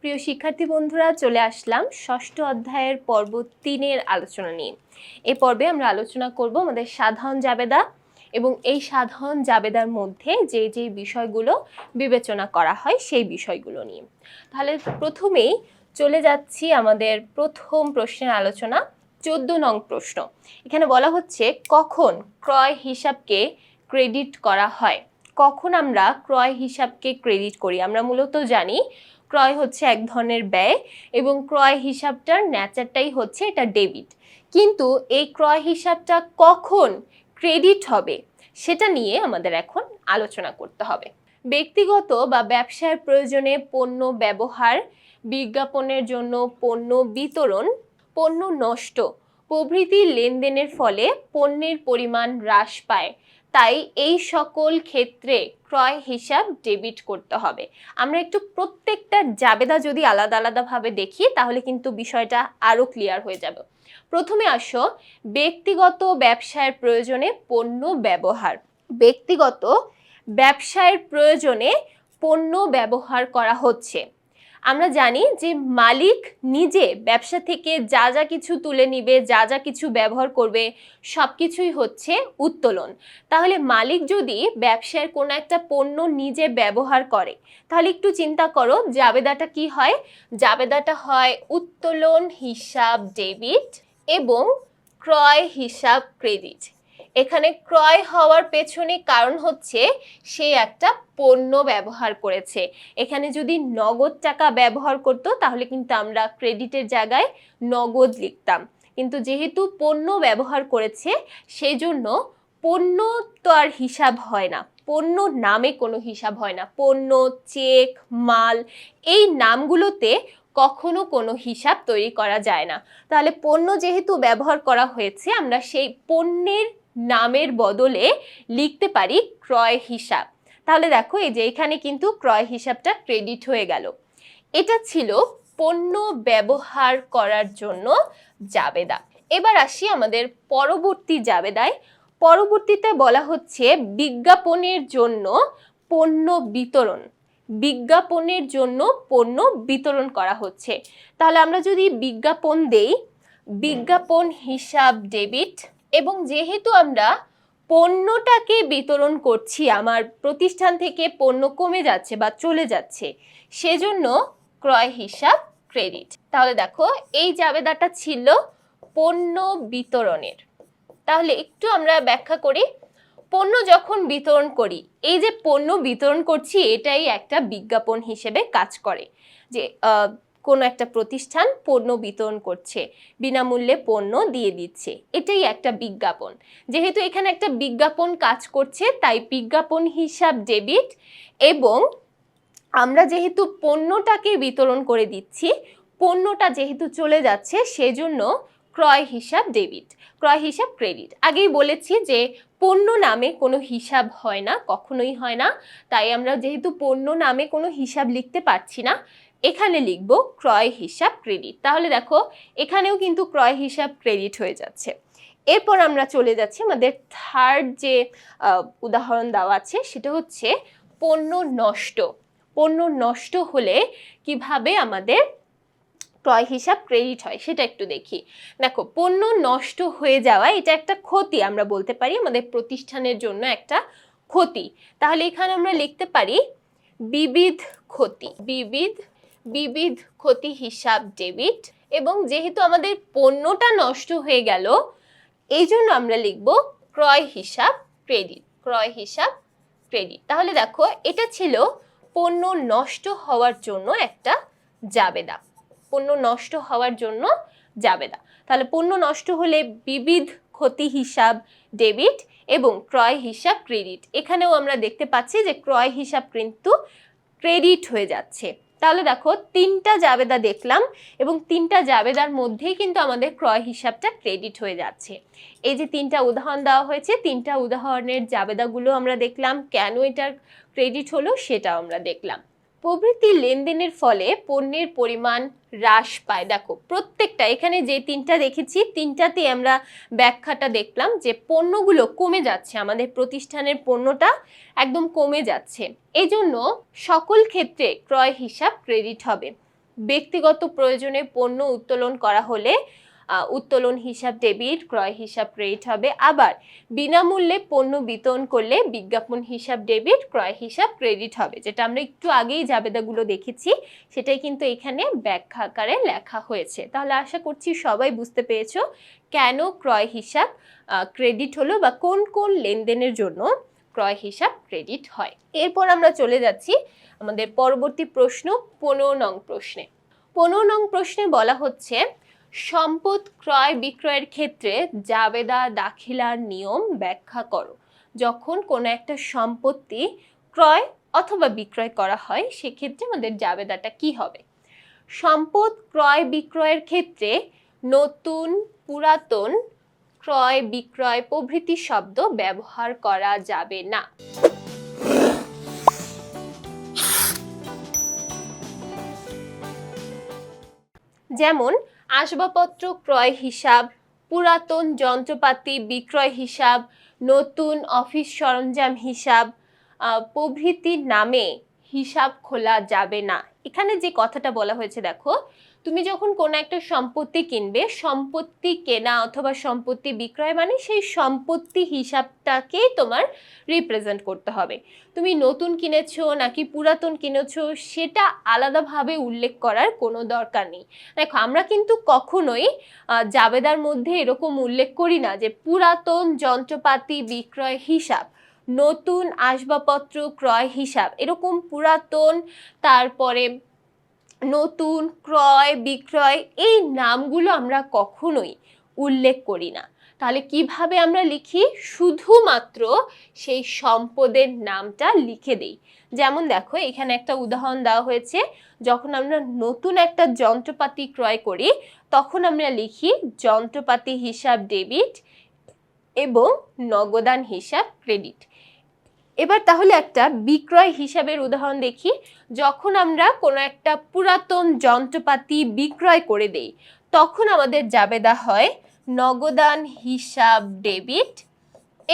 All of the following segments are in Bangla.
প্রিয় শিক্ষার্থী বন্ধুরা, চলে আসলাম ষষ্ঠ অধ্যায়ের পর্ব তিনের আলোচনা নিয়ে। এ পর্বে আমরা আলোচনা করব আমাদের সাধারণ জাবেদা এবং এই সাধারণ জাবেদার মধ্যে যে যে বিষয়গুলো বিবেচনা করা হয় সেই বিষয়গুলো নিয়ে। তাহলে প্রথমেই চলে যাচ্ছি আমাদের প্রথম প্রশ্নের আলোচনা, চোদ্দ নং প্রশ্ন। এখানে বলা হচ্ছে, কখন ক্রয় হিসাবকে ক্রেডিট করা হয়? কখন আমরা ক্রয় হিসাবকে ক্রেডিট করি? আমরা মূলত জানি ক্রয় হচ্ছে এক ধরনের ব্যয় এবং ক্রয় হিসাবটার ন্যাচারটাই হচ্ছে এটা ডেবিট। কিন্তু এই ক্রয় হিসাবটা কখন ক্রেডিট হবে সেটা নিয়ে আমাদের এখন আলোচনা করতে হবে। ব্যক্তিগত বা ব্যবসার প্রয়োজনে পণ্য ব্যবহার, বিজ্ঞাপনের জন্য পণ্য বিতরণ, পণ্য নষ্ট প্রভৃতি লেনদেনের ফলে পণ্যের পরিমাণ হ্রাস পায়। তাই এই সকল ক্ষেত্রে ক্রয় হিসাব ডেবিট করতে হবে। আমরা একটু প্রত্যেকটা জাবেদা যদি আলাদা আলাদাভাবে দেখি, তাহলে কিন্তু বিষয়টা আরও ক্লিয়ার হয়ে যাবে। প্রথমে আসো, ব্যক্তিগত ব্যবসায়ের প্রয়োজনে পণ্য ব্যবহার। ব্যক্তিগত ব্যবসায়ের প্রয়োজনে পণ্য ব্যবহার করা হচ্ছে। আমরা জানি যে মালিক নিজে ব্যবসা থেকে যা যা কিছু তুলে নিবে, যা যা কিছু ব্যবহার করবে সব কিছুই হচ্ছে উত্তোলন। তাহলে মালিক যদি ব্যবসার কোনো একটা পণ্য নিজে ব্যবহার করে, তাহলে একটু চিন্তা করো জাবেদাটা কি হয়? জাবেদাটা হয় উত্তোলন হিসাব ডেবিট এবং ক্রয় হিসাব ক্রেডিট। এখানে ক্রয় হওয়ার পেছনে কারণ হচ্ছে সে একটা পণ্য ব্যবহার করেছে। এখানে যদি নগদ টাকা ব্যবহার করতো, তাহলে কিন্তু আমরা ক্রেডিটের জায়গায় নগদ লিখতাম। কিন্তু যেহেতু পণ্য ব্যবহার করেছে সেই জন্য পণ্য তো আর হিসাব হয় না। পণ্য নামে কোনো হিসাব হয় না। পণ্য, চেক, মাল, এই নামগুলোতে কখনো কোনো হিসাব তৈরি করা যায় না। তাহলে পণ্য যেহেতু ব্যবহার করা হয়েছে, আমরা সেই পণ্যের নামের বদলে লিখতে পারি ক্রয় হিসাব। তাহলে দেখো, এই যে এখানে কিন্তু ক্রয় হিসাবটা ক্রেডিট হয়ে গেল। এটা ছিল পণ্য ব্যবহার করার জন্য জাবেদা। এবার আসি আমাদের পরবর্তী জাবেদায়। পরবর্তীতে বলা হচ্ছে বিজ্ঞাপনের জন্য পণ্য বিতরণ। বিজ্ঞাপনের জন্য পণ্য বিতরণ করা হচ্ছে। তাহলে আমরা যদি বিজ্ঞাপন দেই, বিজ্ঞাপন হিসাব ডেবিট এবং যেহেতু আমরা পণ্যটাকে বিতরণ করছি, আমার প্রতিষ্ঠান থেকে পণ্য কমে যাচ্ছে বা চলে যাচ্ছে, সেজন্য ক্রয় হিসাব ক্রেডিট। তাহলে দেখো, এই জাবেদাটা ছিল পণ্য বিতরণের। তাহলে একটু আমরা ব্যাখ্যা করি, পণ্য যখন বিতরণ করি, এই যে পণ্য বিতরণ করছি, এটাই একটা বিজ্ঞাপন হিসেবে কাজ করে। যে কোনো একটা প্রতিষ্ঠান পণ্য বিতরণ করছে, বিনামূল্যে পণ্য দিয়ে দিচ্ছে। এটাই একটা বিজ্ঞাপন। যেহেতু এখানে একটা বিজ্ঞাপন কাজ করছে, তাই বিজ্ঞাপন হিসাব ডেবিট এবং আমরা যেহেতু পণ্যটাকে বিতরণ করে দিচ্ছি, পণ্যটা যেহেতু চলে যাচ্ছে, সেজন্য ক্রয় হিসাব ডেবিট, ক্রয় হিসাব ক্রেডিট। আগেই বলেছি যে পণ্য নামে কোনো হিসাব হয় না, কখনোই হয় না। তাই আমরা যেহেতু পণ্য নামে কোনো হিসাব লিখতে পারছি না এখানে লিখব ক্রয় হিসাব ক্রেডিট তাহলে দেখো, এখানেও কিন্তু ক্রয় হিসাব ক্রেডিট হয়ে যাচ্ছে। এরপর আমরা চলে যাচ্ছি আমাদের থার্ড যে উদাহরণ দেওয়া আছে, সেটা হচ্ছে পণ্য নষ্ট। পণ্য নষ্ট হলে কীভাবে আমাদের ক্রয় হিসাব ক্রেডিট হয়, সেটা একটু দেখি। দেখো, পণ্য নষ্ট হয়ে যাওয়া, এটা একটা ক্ষতি, আমরা বলতে পারি আমাদের প্রতিষ্ঠানের জন্য একটা ক্ষতি। তাহলে এখানে আমরা লিখতে পারি বিবিধ ক্ষতি। বিবিধ বিবিধ ক্ষতি হিসাব ডেবিট এবং যেহেতু আমাদের পণ্যটা নষ্ট হয়ে গেল, এই জন্য আমরা লিখব ক্রয় হিসাব ক্রেডিট, ক্রয় হিসাব ক্রেডিট। তাহলে দেখো, এটা ছিল পণ্য নষ্ট হওয়ার জন্য একটা জাবেদা। পণ্য নষ্ট হওয়ার জন্য জাবেদা। তাহলে পণ্য নষ্ট হলে বিবিধ ক্ষতি হিসাব ডেবিট এবং ক্রয় হিসাব ক্রেডিট। এখানেও আমরা দেখতে পাচ্ছি যে ক্রয় হিসাব কিন্তু ক্রেডিট হয়ে যাচ্ছে। তাহলে দেখো, তিনটা জাবেদা দেখলাম এবং তিনটা জাবেদার মধ্যেই কিন্তু আমাদের ক্রয় হিসাবটা ক্রেডিট হয়ে যাচ্ছে। এই যে তিনটা উদাহরণ দেওয়া হয়েছে, তিনটা উদাহরণের জাবেদাগুলো আমরা দেখলাম, কেন এটার ক্রেডিট হলো সেটাও আমরা দেখলাম। প্রভৃতি লেনদেনের ফলে পণ্যের পরিমাণ হ্রাস পায়। দেখো, প্রত্যেকটা, এখানে যে তিনটা দেখেছি তিনটাতে আমরা ব্যাখ্যাটা দেখলাম যে পণ্যগুলো কমে যাচ্ছে, আমাদের প্রতিষ্ঠানের পণ্যটা একদম কমে যাচ্ছে। এই জন্য সকল ক্ষেত্রে ক্রয় হিসাব ক্রেডিট হবে। ব্যক্তিগত প্রয়োজনে পণ্য উত্তোলন করা হলে উত্তোলন হিসাব ডেবিট ক্রয় হিসাব ক্রেডিট হবে। আবার বিনামূল্যে পণ্য বিতরণ করলে বিজ্ঞাপন হিসাব ডেবিট ক্রয় হিসাব ক্রেডিট হবে। যেটা আমরা একটু আগেই জাবেদাগুলো দেখেছি, সেটাই কিন্তু এখানে ব্যাখ্যা আকারে লেখা হয়েছে। তাহলে আশা করছি সবাই বুঝতে পেরেছ কেন ক্রয় হিসাব ক্রেডিট হলো বা কোন কোন লেনদেনের জন্য ক্রয় হিসাব ক্রেডিট হয়। এরপর আমরা চলে যাচ্ছি আমাদের পরবর্তী প্রশ্ন, পনেরো নং প্রশ্নে। পনেরো নং প্রশ্নে বলা হচ্ছে সম্পদ ক্রয় বিক্রয়ের ক্ষেত্রে জাবেদা দাখিলার নিয়ম ব্যাখ্যা করো। যখন কোনো একটা সম্পত্তি ক্রয় অথবা বিক্রয় করা হয়, সেক্ষেত্রে আমাদের জাবেদাটা কি হবে? সম্পদ ক্রয় বিক্রয়ের ক্ষেত্রে নতুন পুরাতন ক্রয় বিক্রয় প্রভৃতি শব্দ ব্যবহার করা যাবে না। যেমন আসবাবপত্র ক্রয় হিসাব, পুরাতন যন্ত্রপাতি বিক্রয় হিসাব, নতুন অফিস সরঞ্জাম হিসাব প্রভৃতি নামে হিসাব খোলা যাবে না। এখানে যে কথাটা বলা হয়েছে, দেখো তুমি যখন কোনো একটা সম্পত্তি কিনবে, সম্পত্তি কেনা অথবা সম্পত্তি বিক্রয় মানে সেই সম্পত্তি হিসাবটাকেই তোমার রিপ্রেজেন্ট করতে হবে। তুমি নতুন কিনেছো নাকি পুরাতন কিনেছো সেটা আলাদাভাবে উল্লেখ করার কোনো দরকার নেই। দেখো, আমরা কিন্তু কখনোই জাবেদার মধ্যে এরকম উল্লেখ করি না যে পুরাতন যন্ত্রপাতি বিক্রয় হিসাব, নতুন আসবাবপত্র ক্রয় হিসাব, এরকম পুরাতন, তারপরে নতুন, ক্রয়, বিক্রয় এই নামগুলো আমরা কখনোই উল্লেখ করি না। তাহলে কীভাবে আমরা লিখি? শুধুমাত্র সেই সম্পদের নামটা লিখে দেই। যেমন দেখো, এখানে একটা উদাহরণ দেওয়া হয়েছে, যখন আমরা নতুন একটা যন্ত্রপাতি ক্রয় করি, তখন আমরা লিখি যন্ত্রপাতি হিসাব ডেবিট এবং নগদান হিসাব ক্রেডিট। এবার তাহলে একটা বিক্রয় হিসাবের উদাহরণ দেখি। যখন আমরা কোনো একটা পুরাতন যন্ত্রপাতি বিক্রয় করে দেই, তখন আমাদের জাবেদা হয় নগদান হিসাব ডেবিট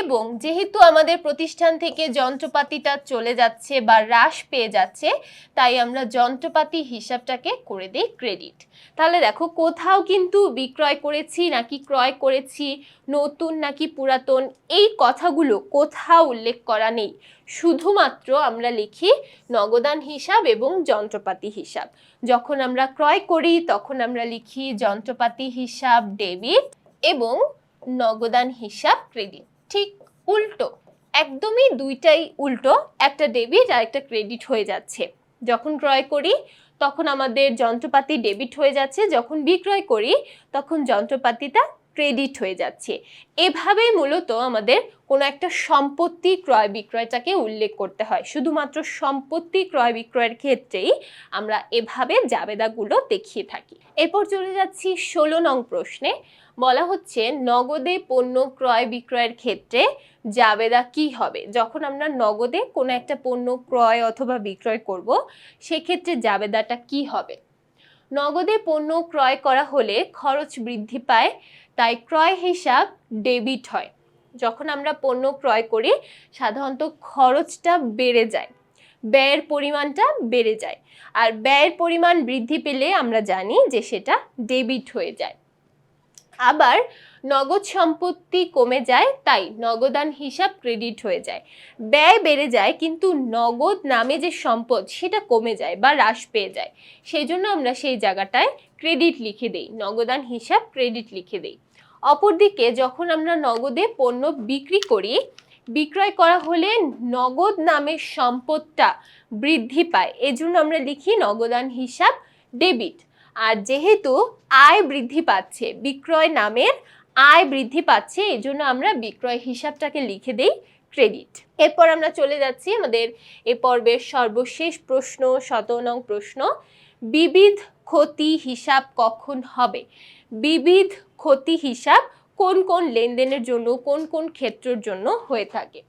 এবং যেহেতু আমাদের প্রতিষ্ঠান থেকে যন্ত্রপাতিটা চলে যাচ্ছে বা হ্রাস পেয়ে যাচ্ছে, তাই আমরা যন্ত্রপাতি হিসাবটাকে করে দিই ক্রেডিট তাহলে দেখো, কোথাও কিন্তু বিক্রয় করেছি নাকি ক্রয় করেছি, নতুন নাকি পুরাতন, এই কথাগুলো কোথাও উল্লেখ করা নেই। শুধুমাত্র আমরা লিখি নগদান হিসাব এবং যন্ত্রপাতি হিসাব। যখন আমরা ক্রয় করি, তখন আমরা লিখি যন্ত্রপাতি হিসাব ডেবিট এবং নগদান হিসাব ক্রেডিট ঠিক উল্টো, একদমই দুইটাই উল্টো, একটা ডেবিট আর একটা ক্রেডিট হয়ে যাচ্ছে। যখন ক্রয় করি, তখন আমাদের যন্ত্রপাতি ডেবিট হয়ে যাচ্ছে। যখন বিক্রয় করি, তখন যন্ত্রপাতিটা ক্রেডিট হয়ে যাচ্ছে। এভাবেই মূলত আমাদের কোনো একটা সম্পত্তি ক্রয় বিক্রয়টাকে উল্লেখ করতে হয়। শুধুমাত্র সম্পত্তি ক্রয় বিক্রয়ের ক্ষেত্রেই আমরা এভাবে জাবেদাগুলো দেখিয়ে থাকি। এরপর চলে যাচ্ছি ষোলো নং প্রশ্নে। বলা হচ্ছে, নগদে পণ্য ক্রয় বিক্রয়ের ক্ষেত্রে জাবেদা কি হবে? যখন আমরা নগদে কোনো একটা পণ্য ক্রয় অথবা বিক্রয় করব, সেক্ষেত্রে জাবেদাটা কি হবে? নগদে পণ্য ক্রয় করা হলে খরচ বৃদ্ধি পায়, তাই ক্রয় হিসাব ডেবিট হয়। যখন আমরা পণ্য ক্রয় করি, সাধারণত খরচটা বেড়ে যায়, ব্যয়ের পরিমাণটা বেড়ে যায়, আর ব্যয়ের পরিমাণ বৃদ্ধি পেলে আমরা জানি যে সেটা ডেবিট হয়ে যায়। আবার নগদ সম্পত্তি কমে যায়, তাই নগদান হিসাব ক্রেডিট হয়ে যায়। ব্যয় বেড়ে যায়, কিন্তু নগদ নামে যে সম্পদ, সেটা কমে যায় বা হ্রাস পেয়ে যায়। সেই জন্য আমরা সেই জায়গাটায় ক্রেডিট লিখে দেই, নগদান হিসাব ক্রেডিট লিখে দেই। অপরদিকে যখন আমরা নগদে পণ্য বিক্রি করি, বিক্রয় করা হলে নগদ নামের সম্পদটা বৃদ্ধি পায়, এজন্য আমরা লিখি নগদান হিসাব ডেবিট আর যেহেতু আয় বৃদ্ধি পাচ্ছে, বিক্রয় নামের আয় বৃদ্ধি পাচ্ছে এই জন্য আমরা বিক্রয় হিসাবটাকে লিখে দেই ক্রেডিট এরপর আমরা চলে যাচ্ছি আমাদের এ পর্বের সর্বশেষ প্রশ্ন, শত নং প্রশ্ন। বিবিধ ক্ষতি হিসাব কখন হবে? বিবিধ ক্ষতি হিসাব কোন কোন লেনদেনের জন্য, কোন কোন ক্ষেত্রের জন্য হয়ে থাকে?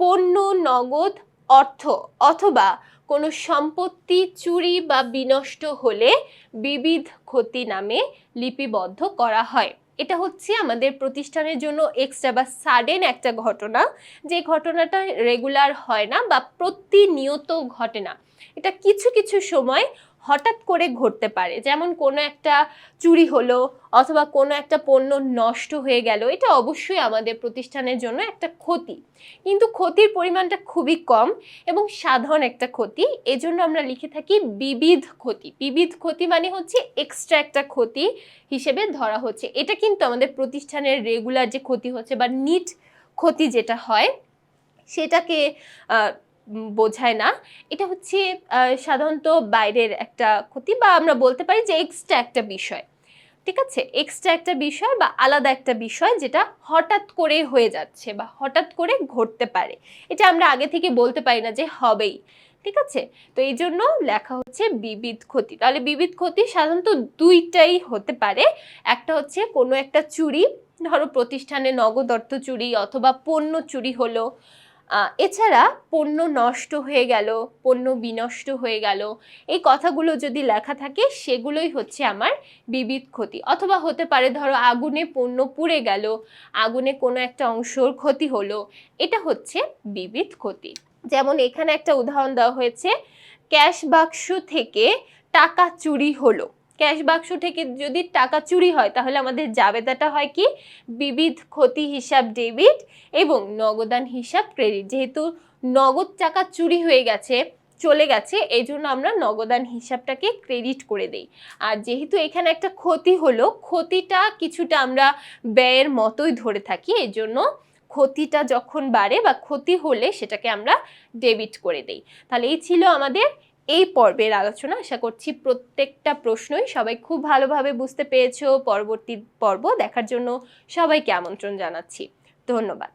পণ্য, নগদ, অর্থ অথবা কোনো সম্পত্তি চুরি বা বিনষ্ট হলে বিবিধ ক্ষতি নামে লিপিবদ্ধ করা হয়। এটা হচ্ছে আমাদের প্রতিষ্ঠানের জন্য এক্সট্রা বা সাডেন একটা ঘটনা। যে ঘটনাটা রেগুলার হয় না বা প্রতিনিয়ত ঘটে না। এটা কিছু কিছু সময় হঠাৎ করে ঘটতে পারে। যেমন কোনো একটা চুরি হলো অথবা কোনো একটা পণ্য নষ্ট হয়ে গেল, এটা অবশ্যই আমাদের প্রতিষ্ঠানের জন্য একটা ক্ষতি। কিন্তু ক্ষতির পরিমাণটা খুবই কম এবং সাধারণ একটা ক্ষতি। এজন্য আমরা লিখে থাকি বিবিধ ক্ষতি। বিবিধ ক্ষতি মানে হচ্ছে এক্সট্রা একটা ক্ষতি হিসেবে ধরা হচ্ছে। এটা কিন্তু আমাদের প্রতিষ্ঠানের রেগুলার যে ক্ষতি হচ্ছে বা নিট ক্ষতি যেটা হয়, সেটাকে বোঝায় না। এটা হচ্ছে সাধারণত বাইরের একটা ক্ষতি বা আমরা বলতে পারি যে এক্সট্রা একটা বিষয়। ঠিক আছে? এক্সট্রা একটা বিষয় বা আলাদা একটা বিষয় যেটা হঠাৎ করে হয়ে যাচ্ছে বা হঠাৎ করে ঘটতে পারে। এটা আমরা আগে থেকে বলতে পারি না যে হবেই। ঠিক আছে? তো এই জন্য লেখা হচ্ছে বিবিধ ক্ষতি। তাহলে বিবিধ ক্ষতি সাধারণত দুইটাই হতে পারে। একটা হচ্ছে কোনো একটা চুরি, ধরো প্রতিষ্ঠানে নগদ অর্থ চুরি অথবা পণ্য চুরি হলো। এছাড়া পণ্য নষ্ট হয়ে গেল, পণ্য বিনষ্ট হয়ে গেল, এই কথাগুলো যদি লেখা থাকে, সেগুলোই হচ্ছে আমার বিবিধ ক্ষতি। অথবা হতে পারে, ধরো, আগুনে পণ্য পুড়ে গেল, আগুনে কোনো একটা অংশর ক্ষতি হলো, এটা হচ্ছে বিবিধ ক্ষতি। যেমন এখানে একটা উদাহরণ দেওয়া হয়েছে, ক্যাশ বাক্স থেকে টাকা চুরি হলো। ক্যাশ বাক্স থেকে যদি টাকা চুরি হয়, তাহলে আমাদের জাবেদাটা হয় কি? বিবিধ ক্ষতি হিসাব ডেবিট এবং নগদান হিসাব ক্রেডিট। যেহেতু নগদ টাকা চুরি হয়ে গেছে, চলে গেছে এই জন্য আমরা নগদান হিসাবটাকে ক্রেডিট করে দেই। আর যেহেতু এখানে একটা ক্ষতি হলো, ক্ষতিটা কিছুটা আমরা ব্যয়ের মতোই ধরে থাকি এই জন্য ক্ষতিটা যখন বাড়ে বা ক্ষতি হলে সেটাকে আমরা ডেবিট করে দেই। তাহলে এই ছিল আমাদের এই পর্বের আলোচনা আশা করছি প্রত্যেকটা প্রশ্নই সবাই খুব ভালোভাবে বুঝতে পেরেছ। পরবর্তী পর্ব দেখার জন্য সবাইকে আমন্ত্রণ জানাচ্ছি। ধন্যবাদ।